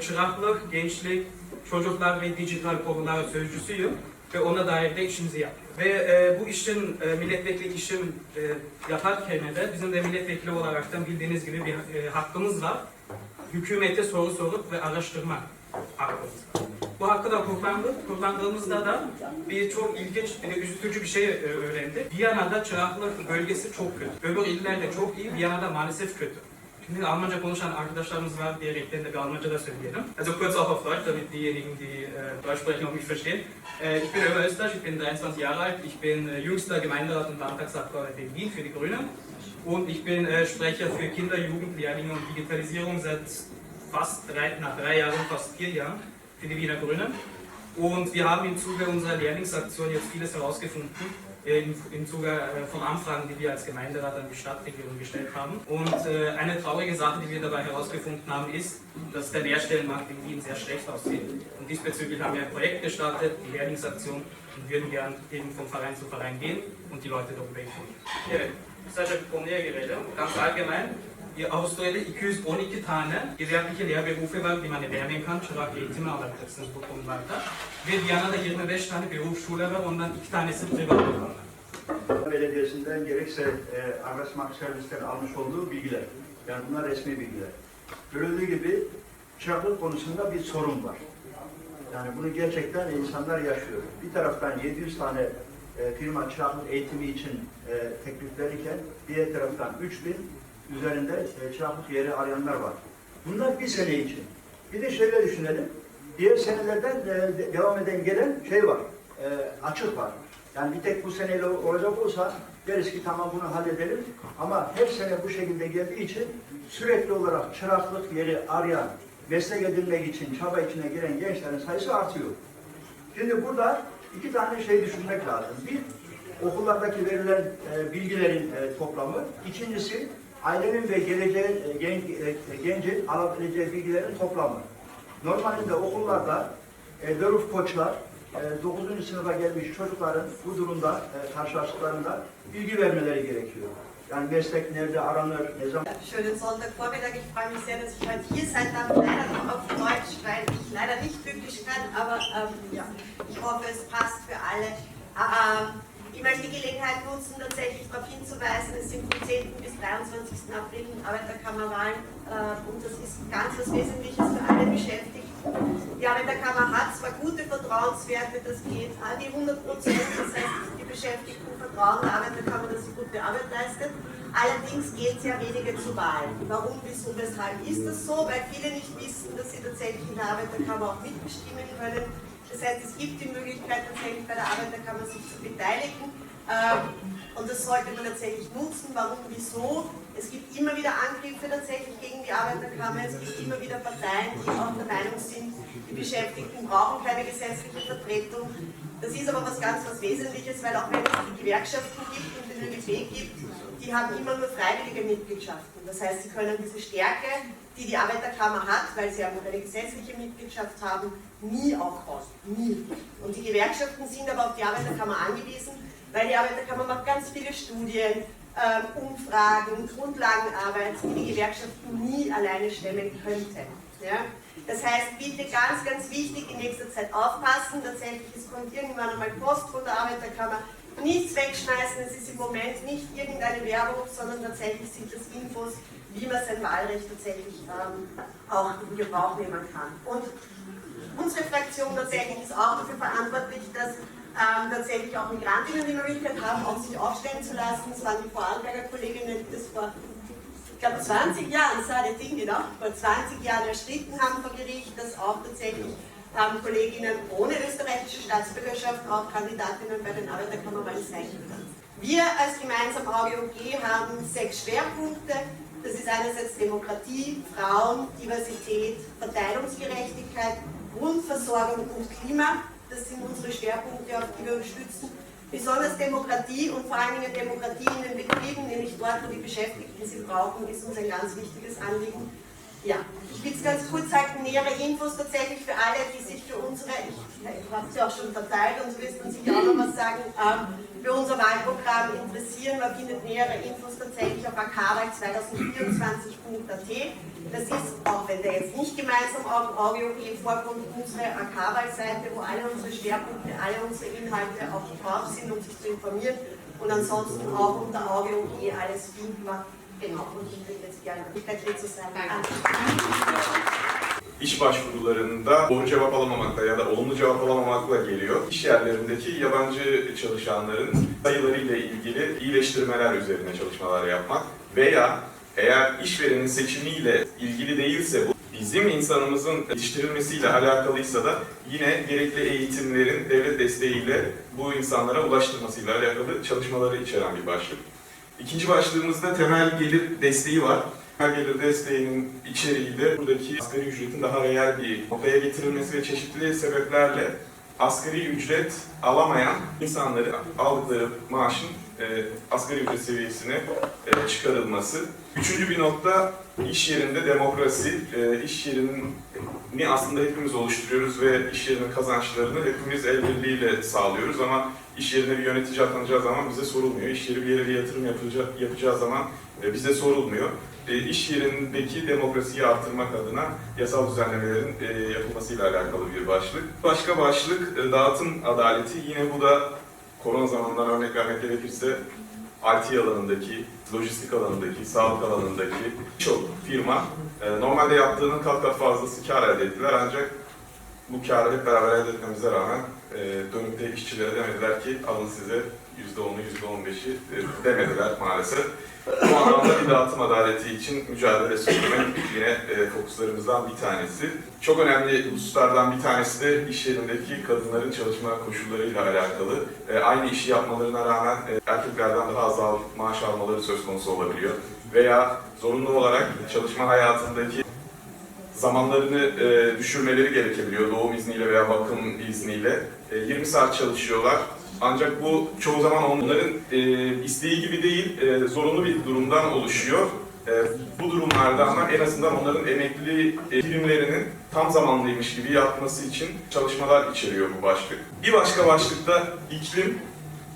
Çıraklık, gençlik, çocuklar ve dijital konular sözcüsüyüm ve ona dair de işimizi yapıyoruz. Ve e, bu işin, e, milletvekili işim e, yaparken de bizim de milletvekili olaraktan bildiğiniz gibi bir e, hakkımız var. Hükümete soru sorup ve araştırma hakkımız var. Bu hakkı da kullandık. Kullandığımızda da bir çok ilginç, bir de üzücü bir şey e, öğrendik. Viyana'da çıraklık bölgesi çok kötü. Öbür illerde çok iyi, Viyana'da maalesef kötü. Şimdi Almanca konuşan arkadaşlarımız var diyerekten de bir Almanca da söyleyelim. Also kurz auch auf Deutsch, damit diejenigen, die äh, Deutsch sprechen, auch mich verstehen. Äh, ich bin Ömer Österreich, ich bin 23 Jahre alt, ich bin äh, jüngster Gemeinderat und Landtagsabgeordneter in Wien für die Grünen. Und ich bin äh, Sprecher für Kinder, Jugend, Lehrlinge und Digitalisierung seit fast drei, nach drei Jahren, fast vier Jahren für die Wiener Grünen. Und wir haben im Zuge unserer Lehrlingsaktion jetzt vieles herausgefunden, im, Zuge äh, von Anfragen, die wir als Gemeinderat an die Stadtregierung gestellt haben. Und äh, eine traurige Sache, die wir dabei herausgefunden haben, ist, dass der Lehrstellenmarkt in Wien sehr schlecht aussieht. Und diesbezüglich haben wir ein Projekt gestartet, die Lehrlingsaktion, und würden gern eben von Verein zu Verein gehen und die Leute darüber informieren. Bir konuya girelim. Ganz allgemein, Avusturya'da 212 tane gewerkliche Lehrberufe var, die man erlernen kann. Çırak eğitimi alacaksınız bu konularda. Ve Viyana'da 25 tane berufsschule var, ondan iki tanesi privat olanlar. Belediyesi'nden gerekse e, araştırma servisleri almış olduğu bilgiler. Yani bunlar resmi bilgiler. Görüldüğü gibi çıraklık konusunda bir sorun var. Yani bunu gerçekten insanlar yaşıyor. Bir taraftan 700 tane e, firma çıraklık eğitimi için e, teklif verirken diğer taraftan 3000 üzerinde e, çıraklık yeri arayanlar var. Bunlar bir sene için. Bir de şöyle düşünelim. Diğer senelerden e, de- devam eden gelen şey var. E, açık var. Yani bir tek bu seneyle olacak olsa deriz ki tamam bunu halledelim. Ama her sene bu şekilde geldiği için sürekli olarak çıraklık yeri arayan, meslek edinmek için çaba içine giren gençlerin sayısı artıyor. Şimdi burada iki tane şey düşünmek lazım. Bir, okullardaki verilen e, bilgilerin e, toplamı. İkincisi, ailenin ve geleceğin, e, gen, e, gencin alabileceği bilgilerin toplamı. Normalde okullarda e, Döruf koçlar e, 9. sınıfa gelmiş çocukların bu durumda e, karşılaştıklarında bilgi vermeleri gerekiyor. Yani meslek nerede aranır, ne zaman Schönen Sonntagvormittag. Ich freue mich sehr, dass ich heute hier sein darf. Leider noch auf Deutsch, weil ich leider nicht Türkisch kann, aber ähm, ja, ich hoffe, es passt für alle. Ähm, ich möchte die Gelegenheit nutzen, tatsächlich darauf hinzuweisen, es sind vom 10. bis 23. April Arbeiterkammerwahlen äh, und das ist ganz was Wesentliches für alle Beschäftigten. Die Arbeiterkammer hat zwar gute Vertrauenswerte, das geht an die 100 Prozent, das heißt, die Beschäftigten vertrauen der Arbeiterkammer, dass sie gute Arbeit leistet. Allerdings geht es ja weniger zu Wahlen. Warum, wieso, weshalb ist das so? Weil viele nicht wissen, dass sie tatsächlich in der Arbeiterkammer auch mitbestimmen können. Das heißt, es gibt die Möglichkeit, tatsächlich bei der Arbeiterkammer sich zu beteiligen. Ähm, und das sollte man tatsächlich nutzen. Warum, wieso? Es gibt immer wieder Angriffe tatsächlich gegen die Arbeiterkammer. Es gibt immer wieder Parteien, die auch der Meinung sind, die Beschäftigten brauchen keine gesetzliche Vertretung. Das ist aber was ganz was Wesentliches, weil auch wenn es die Gewerkschaften gibt und den ÖGB gibt, die haben immer nur freiwillige Mitgliedschaften. Das heißt, sie können diese Stärke, die die Arbeiterkammer hat, weil sie eine gesetzliche Mitgliedschaft haben, nie aufbauen. Nie. Und die Gewerkschaften sind aber auf die Arbeiterkammer angewiesen, weil die Arbeiterkammer macht ganz viele Studien, ähm, Umfragen, Grundlagenarbeit, die die Gewerkschaften nie alleine stemmen könnten. Ja? Das heißt, bitte ganz, ganz wichtig in nächster Zeit aufpassen. Tatsächlich, es kommt irgendwann einmal Post von der Arbeiterkammer. Nichts wegschmeißen, es ist im Moment nicht irgendeine Werbung, sondern tatsächlich sind das Infos, wie man sein Wahlrecht tatsächlich ähm, auch in Gebrauch nehmen kann. Und unsere Fraktion tatsächlich ist auch dafür verantwortlich, dass ähm, tatsächlich auch Migrantinnen die Möglichkeit haben, auch sich aufstellen zu lassen. Das waren die Vorarlberger Kolleginnen, die das vor ich glaube 20 Jahren, das war das Ding, genau, vor 20 Jahren erstritten haben vor Gericht, dass auch tatsächlich ähm, Kolleginnen ohne österreichische Staatsbürgerschaft auch Kandidatinnen bei den Arbeiterkammerwahlen sein können. Wir als gemeinsam AUGOG haben sechs Schwerpunkte. Das ist einerseits Demokratie, Frauen, Diversität, Verteilungsgerechtigkeit, Grundversorgung und Klima. Das sind unsere Schwerpunkte, auf die wir uns stützen. Besonders Demokratie und vor allen Dingen Demokratie in den Betrieben, nämlich dort, wo die Beschäftigten sie brauchen, ist uns ein ganz wichtiges Anliegen. Ja, ich will es ganz kurz sagen, nähere Infos tatsächlich für alle, die sich für unsere, ich, ich habe sie auch schon verteilt und Sie wirst uns sicher auch noch was sagen, ähm, für unser Wahlprogramm interessieren. Man findet nähere Infos tatsächlich auf akwahl2024.at. Das ist, auch wenn der jetzt nicht gemeinsam auf Audio im Vorgrund, unsere AK-Wahl-Seite, wo alle unsere Schwerpunkte, alle unsere Inhalte auch drauf sind, um sich zu informieren. Und ansonsten auch unter Audio alles findbar. Genau, und ich würde jetzt gerne dikkatli zu sein. İş başvurularında doğru cevap alamamakla ya da olumlu cevap alamamakla geliyor. İş yerlerindeki yabancı çalışanların sayılarıyla ilgili iyileştirmeler üzerine çalışmalar yapmak veya eğer işverenin seçimiyle ilgili değilse bu bizim insanımızın yetiştirilmesiyle alakalıysa da yine gerekli eğitimlerin devlet desteğiyle bu insanlara ulaştırmasıyla alakalı çalışmaları içeren bir başlık. İkinci başlığımızda temel gelir desteği var. Temel gelir desteğinin içeriği de buradaki asgari ücretin daha reel bir noktaya getirilmesi ve çeşitli sebeplerle asgari ücret alamayan insanları aldıkları maaşın e, asgari ücret seviyesine e, çıkarılması. Üçüncü bir nokta iş yerinde demokrasi. E, iş yerini aslında hepimiz oluşturuyoruz ve iş yerinin kazançlarını hepimiz el birliğiyle sağlıyoruz ama iş yerine bir yönetici atanacağı zaman bize sorulmuyor. İş yeri bir yere bir yatırım yapacağı, yapacağı zaman e, bize sorulmuyor. E, iş yerindeki demokrasiyi artırmak adına yasal düzenlemelerin e, yapılmasıyla alakalı bir başlık. Başka başlık e, dağıtım adaleti. Yine bu da korona zamanından örnek vermek gerekirse IT alanındaki, lojistik alanındaki, sağlık alanındaki birçok firma e, normalde yaptığının kat kat fazlası kar elde ettiler ancak bu karı hep beraber elde etmemize rağmen e, dönüp işçilere demediler ki alın size %10'u %15'i e, demediler maalesef. Bu anlamda bir dağıtım adaleti için mücadele sürdürmek yine e, fokuslarımızdan bir tanesi. Çok önemli hususlardan bir tanesi de iş yerindeki kadınların çalışma koşullarıyla alakalı. E, aynı işi yapmalarına rağmen e, erkeklerden daha az maaş almaları söz konusu olabiliyor. Veya zorunlu olarak çalışma hayatındaki zamanlarını e, düşürmeleri gerekebiliyor doğum izniyle veya bakım izniyle. E, 20 saat çalışıyorlar. Ancak bu çoğu zaman onların e, isteği gibi değil, e, zorunlu bir durumdan oluşuyor. E, bu durumlarda ama en azından onların emekli e, primlerinin tam zamanlıymış gibi yapması için çalışmalar içeriyor bu başlık. Bir başka başlıkta iklim.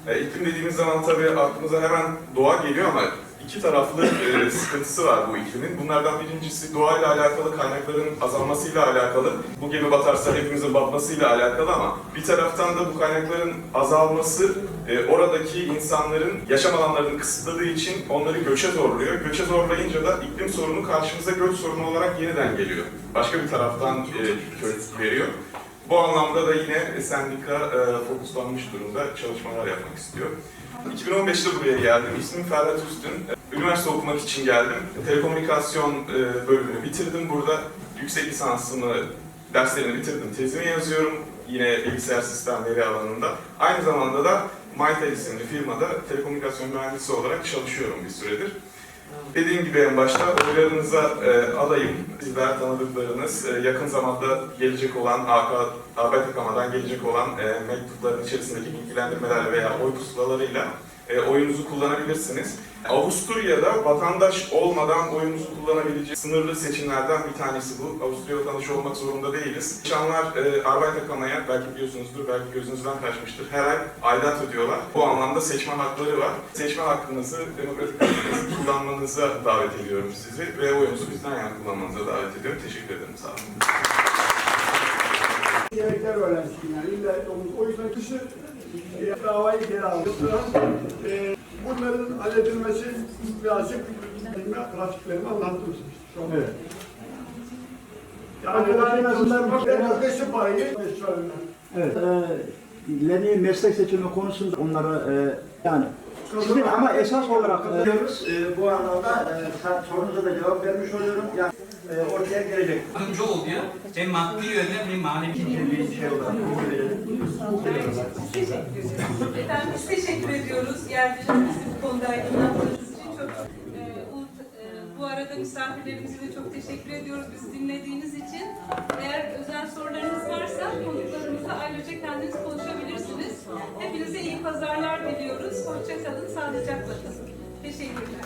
E, iklim dediğimiz zaman tabii aklımıza hemen doğa geliyor ama iki taraflı e, sıkıntısı var bu iklimin. Bunlardan birincisi doğayla alakalı, kaynakların azalmasıyla alakalı. Bu gemi batarsa hepimizin batmasıyla alakalı ama bir taraftan da bu kaynakların azalması e, oradaki insanların yaşam alanlarını kısıtladığı için onları göçe zorluyor. Göçe zorlayınca da iklim sorunu karşımıza göç sorunu olarak yeniden geliyor. Başka bir taraftan e, veriyor. Bu anlamda da yine sendika e, fokuslanmış durumda çalışmalar yapmak istiyor. 2015'te buraya geldim. İsmim Ferhat Üstün. Üniversite okumak için geldim. Telekomünikasyon e, bölümünü bitirdim. Burada yüksek lisansımı, derslerini bitirdim. Tezimi yazıyorum. Yine bilgisayar sistemleri alanında. Aynı zamanda da Mytel isimli firmada telekomünikasyon mühendisi olarak çalışıyorum bir süredir. Dediğim gibi en başta oylarınıza e, adayım. Sizler tanıdıklarınız e, yakın zamanda gelecek olan AK, ABTKM'dan gelecek olan e, mektupların içerisindeki bilgilendirmelerle veya oy pusulalarıyla e, oyunuzu kullanabilirsiniz. Avusturya'da vatandaş olmadan oyunuzu kullanabileceği sınırlı seçimlerden bir tanesi bu. Avusturya vatandaşı olmak zorunda değiliz. İnsanlar e, Arbeiterkamma'ya belki biliyorsunuzdur, belki gözünüzden kaçmıştır. Her ay aidat ödüyorlar. Bu anlamda seçme hakları var. Seçme hakkınızı, demokratik hakkınızı kullanmanıza davet ediyorum sizi ve oyunuzu bizden yana kullanmanıza davet ediyorum. Teşekkür ederim. Sağ olun. Yemekler öğrensin yani. İlla o yüzden kışı e, davayı geri aldı. E, bunların halledilmesi birazcık bilme pratiklerini anlattım size. Evet. Yani Arkadaşlar en azından demokrasi payı meşrularından. Evet. E, meslek seçimi konusunda onlara e, yani sizin ama esas olarak e, diyoruz. E, bu anlamda e, sen sorunuza da cevap vermiş oluyorum. Yani e, ortaya gelecek Yardımcı oluyor. Hem maddi yönden hem manevi bir şey olarak. Efendim biz teşekkür ediyoruz. Yercilerimizi bu konuda aydınlattığınız için çok e, bu, e, bu arada misafirlerimize de çok teşekkür ediyoruz bizi dinlediğiniz için. Eğer özel sorularınız varsa konuklarımızla ayrıca kendiniz. Hepinize iyi pazarlar diliyoruz. Hoşça kalın, sağlıcakla kalın. Teşekkürler.